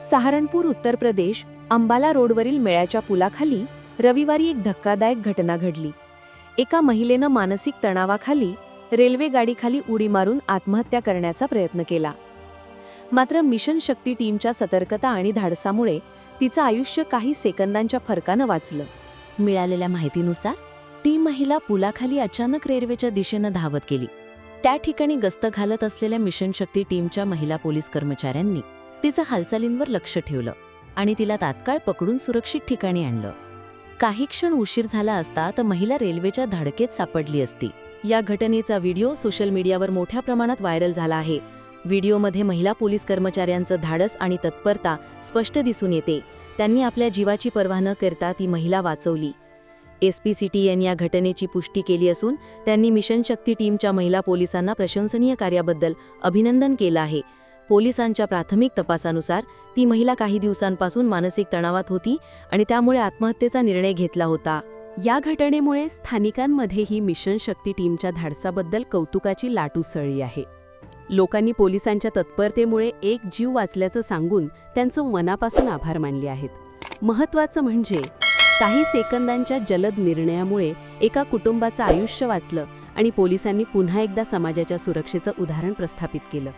सहारणपूर उत्तर प्रदेश अंबाला रोडवरील मेळ्याच्या पुलाखाली रविवारी एक धक्कादायक घटना घडली. एका महिलेनं मानसिक तणावाखाली रेल्वे गाडीखाली उडी मारून आत्महत्या करण्याचा प्रयत्न केला. मात्र मिशन शक्ती टीमच्या सतर्कता आणि धाडसामुळे तिचं आयुष्य काही सेकंदांच्या फरकानं वाचलं. मिळालेल्या माहितीनुसार ती महिला पुलाखाली अचानक रेल्वेच्या दिशेनं धावत गेली. त्या ठिकाणी गस्त घालत असलेल्या मिशन शक्ती टीमच्या महिला पोलीस कर्मचाऱ्यांनी तिचं हालचालींवर लक्ष ठेवलं आणि तिला तात्काळ पकडून सुरक्षित ठिकाणी आणलं. काही क्षण उशीर झाला असता तर महिला रेल्वेच्या धडकेत सापडली असती. या घटनेचा व्हिडिओ सोशल मीडियावर मोठ्या प्रमाणात व्हायरल झाला आहे. व्हिडिओमध्ये महिला पोलीस कर्मचाऱ्यांचं धाडस आणि तत्परता स्पष्ट दिसून येते. त्यांनी आपल्या जीवाची पर्वा न करता ती महिला वाचवली. एस पी सी टी यांनी या घटनेची पुष्टी केली असून त्यांनी मिशन शक्ती टीमच्या महिला पोलिसांना प्रशंसनीय कार्याबद्दल अभिनंदन केलं आहे. पोलिसांच्या प्राथमिक तपासानुसार ती महिला काही दिवसांपासून मानसिक तणावात होती आणि त्यामुळे आत्महत्येचा निर्णय घेतला होता. या घटनेमुळे स्थानिकांमध्येही मिशन शक्ती टीमच्या धाडसाबद्दल कौतुकाची लाट उसळली आहे. लोकांनी पोलिसांच्या तत्परतेमुळे एक जीव वाचल्याचं सांगून त्यांचं मनापासून आभार मानले आहेत. महत्त्वाचं म्हणजे काही सेकंदांच्या जलद निर्णयामुळे एका कुटुंबाचं आयुष्य वाचलं आणि पोलिसांनी पुन्हा एकदा समाजाच्या सुरक्षेचं उदाहरण प्रस्थापित केलं.